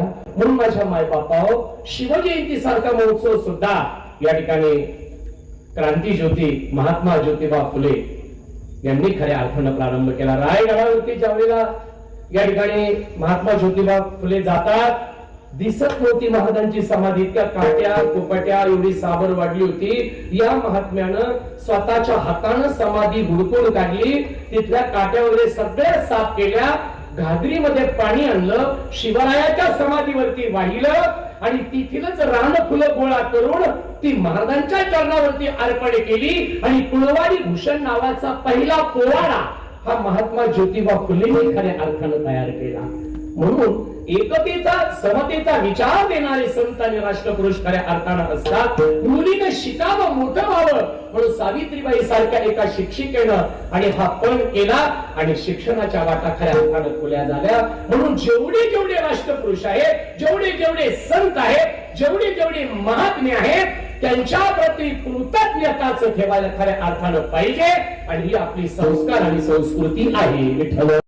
म्हणून माझ्या माय मायबापाव शिवजयंती सारखा महोत्सव सुद्धा या ठिकाणी क्रांती ज्योती महात्मा ज्योतिबा फुले यांनी खऱ्या अर्थानं प्रारंभ केला. रायगडावरती ज्या वेळेला या ठिकाणी महात्मा ज्योतिबा फुले जातात दिसत नव्हती महाराजांची समाधी इतक्या काट्या कोपट्या एवढी साबर वाढली होती. या महात्म्यानं स्वतःच्या हातानं समाधी हुडकून काढली. तिथल्या काट्या वगैरे सगळ्या साफ केल्या. घागरीमध्ये पाणी आणलं शिवरायाच्या समाधीवरती वाहिलं आणि तिथीलच रान फुलं गोळा करून ती महाराजांच्या चरणावरती अर्पण केली आणि कुळवाडी भूषण नावाचा पहिला पोवाडा हा महात्मा ज्योतिबा फुले खऱ्या अर्थानं तयार केला. म्हणून एकतेचा समतेचा विचार देणारे संत आणि राष्ट्रपुरुष खऱ्या अर्थानं असतात. मुलीनं शिकावं मोठं व्हावं म्हणून सावित्रीबाई सारख्या एका शिक्षिकेनं आणि हा पण केला आणि शिक्षणाच्या वाटा खऱ्या अर्थानं खुल्या झाल्या. म्हणून जेवढे जेवढे राष्ट्रपुरुष आहेत जेवढे जेवढे संत आहेत जेवढे जेवढे महात्मे आहेत त्यांच्या प्रती कृतज्ञताच ठेवायला खऱ्या अर्थानं पाहिजे. आणि ही आपली संस्कार आणि संस्कृती आहे विठ्ठल.